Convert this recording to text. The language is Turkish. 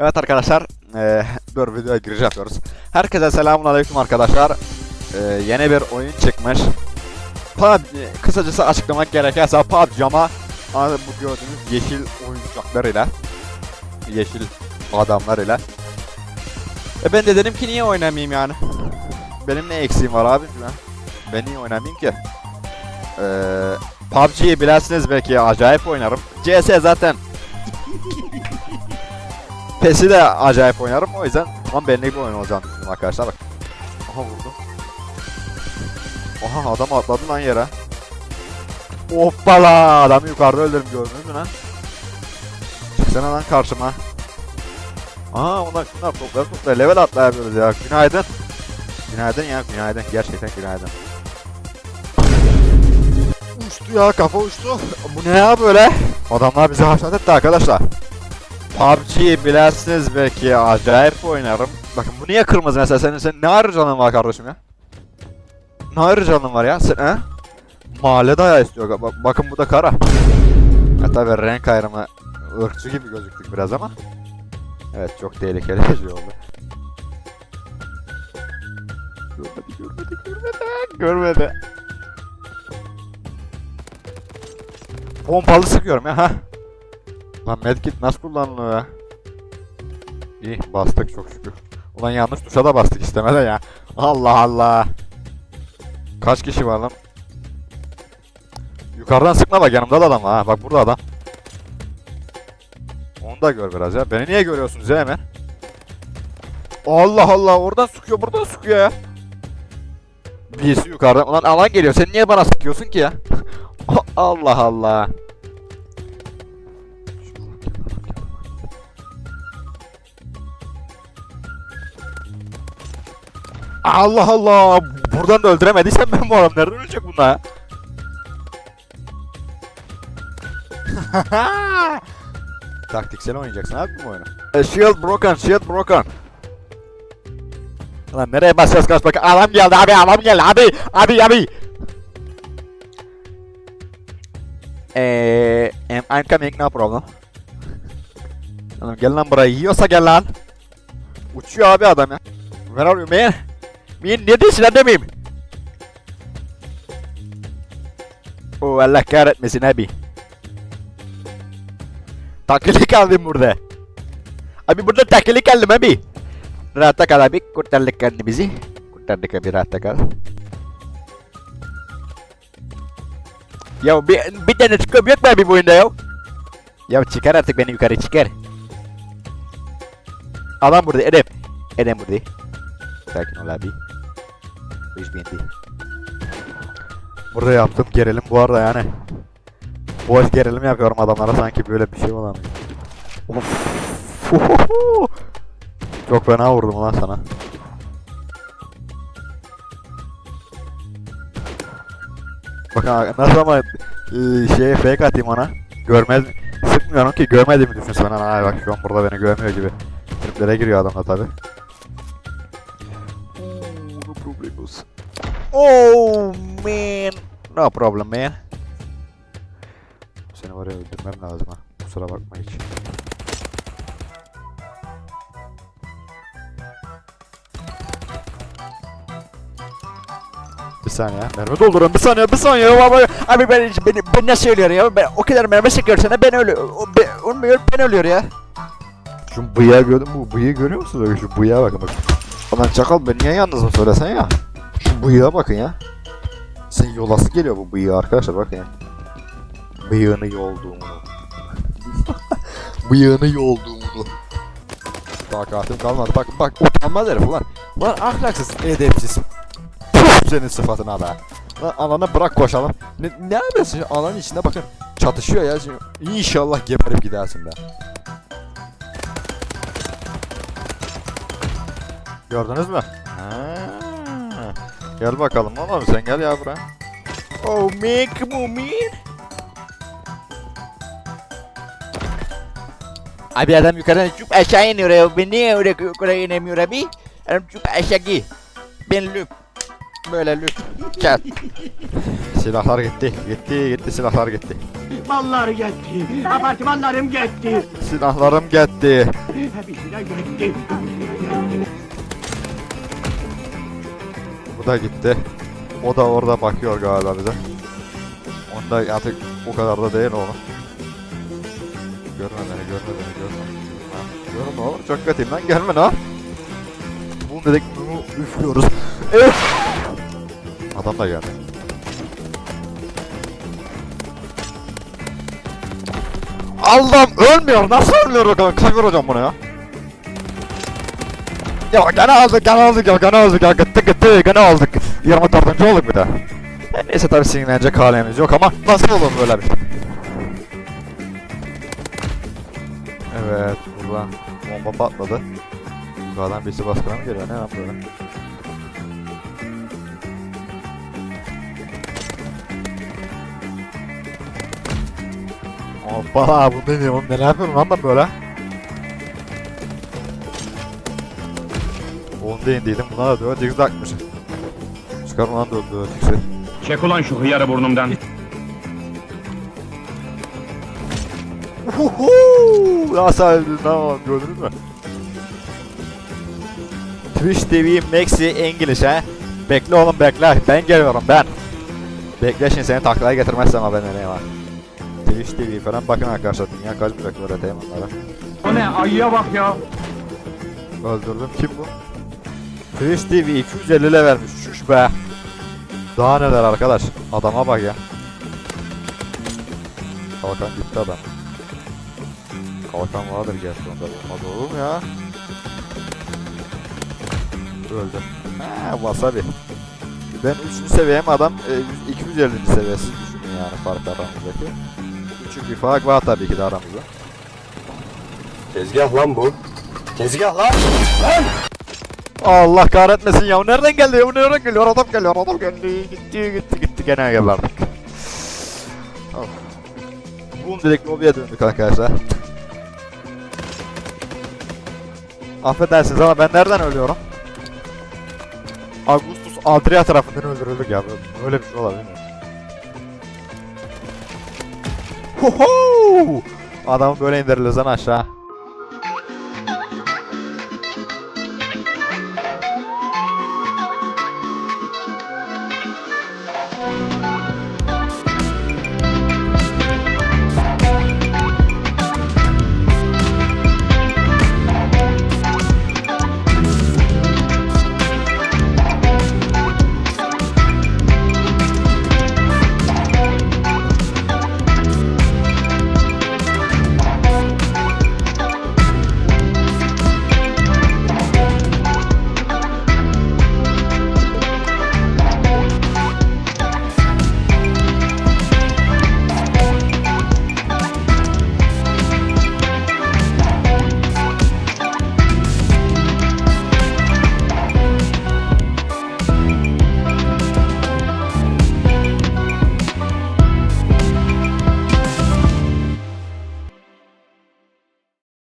Evet arkadaşlar, eee dur videoya giriş yapıyoruz. Herkese selamun aleyküm arkadaşlar. Eee, yeni bir oyun çıkmış. PUBG, kısacası açıklamak gerekirse PUBG ama bu gördüğünüz yeşil oyuncaklarıyla, yeşil adamlarıyla. E ben de dedim ki niye oynamayayım yani? Benim ne eksiğim var abi ben? Niye oynamayayım ki? Eee PUBG'yi bilersiniz belki acayip oynarım. CS zaten PES'i de acayip oynarım o yüzden tam benlik bir oyun olacağını düşünüyorum arkadaşlar bak. Aha vurdum. Aha adam atladı lan yere. Hoppala adamı yukarıda öldürdüm gördünüz mü lan? Çıksana lan karşıma. Aa onlar şunlar topları topları level atlayabiliyoruz ya. Günaydın. Günaydın ya günaydın. Gerçekten günaydın. Uçtu ya kafa uçtu. Bu ne ya böyle? Adamlar bizi haşlat etti arkadaşlar. PUBG'yi bilersiniz belki acayip oynarım. Bakın bu niye kırmızı mesela senin, senin ne ayrı canın var kardeşim ya? Ne ayrı canın var ya sen he? Mahalle dayağı istiyor. Bak, bakın bu da kara. Ha tabi renk ayrımı ırkçı gibi gözüktük biraz ama. Evet çok tehlikeli bir şey oldu. Görmedi görmedi görmedi. Görmedi. Pompalı sıkıyorum ya ha. Lan medkit nasıl kullanılıyor ya? İyi bastık çok şükür. Ulan yanlış tuşa da bastık istemeden ya. Allah Allah. Kaç kişi var lan? Yukarıdan sıkma bak yanımda da adam var ha. Bak burada adam. Onu da gör biraz ya. Beni niye görüyorsunuz ya hemen? Allah Allah oradan sıkıyor buradan sıkıyor ya. Birisi yukarıdan. Ulan alan geliyor. Sen niye bana sıkıyorsun ki ya? Allah Allah. Allah Allah. Buradan da öldüremediysem ben bu adam nereden ölecek bunlar? Taktiksel oynayacaksın abi bu oyunu. E, shield broken, shield broken. Lan nereye basacağız kaç bakın. Adam geldi abi, adam geldi abi. Abi abi. Eee, I'm coming no problem. Oğlum gel lan buraya yiyorsa gel lan. Uçuyor abi adam ya. Where are you man? Neredesin adamım? Oh Allah kahretmesin abi. Takılı kaldım burada. Abi burada takılı kaldım abi. Rahatta kal abi. Kurtardık kendimizi. Kurtardık abi rahatta kal. Ya bir, bir tane çıkıyorum yok mu abi bu oyunda ya? Ya çıkar artık beni yukarı çıkar. Adam burada Edem. Edem burada. Sakin ol abi. Bu bindi. Burada yaptım gerilim bu arada yani. Boş gerilim yapıyorum adamlara sanki böyle bir şey olan. Of. Çok fena vurdum lan sana. Bakın nasıl ama şeye fake atayım ona. Görmez sıkmıyorum ki görmediğimi düşünsün. Ay bak şu an burada beni görmüyor gibi. Triplere giriyor adam da tabi. Oh man. No problem man. Seni var ya öldürmem lazım ha. Kusura bakma hiç. Bir saniye. Mermi dolduruyorum. Bir saniye, bir saniye. Abi, abi ben, ben, ben ne söylüyor ya? Ben, o kadar mermi sana ben ölüyor. O, ben, olmuyor, ben ölüyor ya. Şu bıyığı gördün mü? Bıyığı görüyor musunuz? Şu bıyığa bakın bak. Ulan çakal ben niye yalnızım söylesen ya. Bıyığa bakın ya. Sen yolası geliyor bu bıyığa arkadaşlar bakın ya. Bıyığını yolduğumu. Bıyığını yolduğumu. Takatim kalmadı. Bak bak utanmaz herif ulan. Ulan ahlaksız, edepsiz. Puh senin sıfatına be. Lan alana bırak koşalım. Ne, ne yapıyorsun? Alanın içinde bakın. Çatışıyor ya. Şimdi İnşallah geberip gidersin be. Gördünüz mü? Ha. Gel bakalım oğlum sen gel ya buraya. Oh on man. Abi adam yukarıdan çok aşağı iniyor ya. Ben niye öyle yukarı inemiyor abi? Adam çok aşağı. Ben loop. Böyle lük. Gel. Silahlar gitti. Gitti gitti silahlar gitti. Mallar gitti. Apartmanlarım gitti. Silahlarım gitti. Hepsi de gitti. Da gitti. O da orada bakıyor galiba bize. Onda artık o kadar da değil oğlum. Görme beni, görme beni, görme. Ha, görme oğlum, çok kötüyüm lan, gelme lan. Bu dedik, bunu üflüyoruz. Öf! Adam da geldi. Allah'ım ölmüyor, nasıl ölmüyor o kadar? Kaç vuracağım bunu ya? Ya gene aldık, gene aldık ya, gene aldık ya, gitti gitti, gene aldık. 24. olduk bir de. E, Neyse tabi sinirlenecek halimiz yok ama nasıl olur böyle bir şey? Evet, buradan bomba patladı. Yukarıdan birisi baskına mı geliyor, ne böyle? Hoppala, bu ne diyor, oğlum, neler yapıyorum lan ben böyle? Da indiydim, buna da diyor, zigzagmış. Çıkar lan diyor, diyor, zigzag. Çek ulan şu hıyarı burnumdan. Uhu! Nasıl öldün lan gördünüz mü? Twitch TV Maxi English he. Bekle oğlum bekle. Ben geliyorum ben. Bekle şimdi seni taklaya getirmezsem haberin ne var. Twitch TV falan bakın arkadaşlar. Dünya kaç bırakıyor öğreteyim onlara. O ne ayıya bak ya. Öldürdüm. Kim bu? Twitch TV 250 le vermiş. Şuş be. Daha neler arkadaş. Adama bak ya. Kalkan gitti adam. Kalkan vardır gerçi onda. Olmaz olur mu ya? Öldü. Ha wasabi. Ben 3. seviyem adam e, 250. seviyesi düşünün yani fark aramızdaki. Küçük bir fark var tabii ki de aramızda. Tezgah lan bu. Tezgah lan. Allah kahretmesin ya. Nereden geldi ya? Bu nereden geliyor? Adam geliyor. Adam geldi. Gitti gitti gitti. Gene geberdik. Of. Boom direkt lobiye döndük arkadaşlar. Affedersiniz ama ben nereden ölüyorum? Augustus Adria tarafından öldürüldük ya. Böyle- bir şey olabilir mi? Hoho! Adamı böyle indiririz lan aşağı.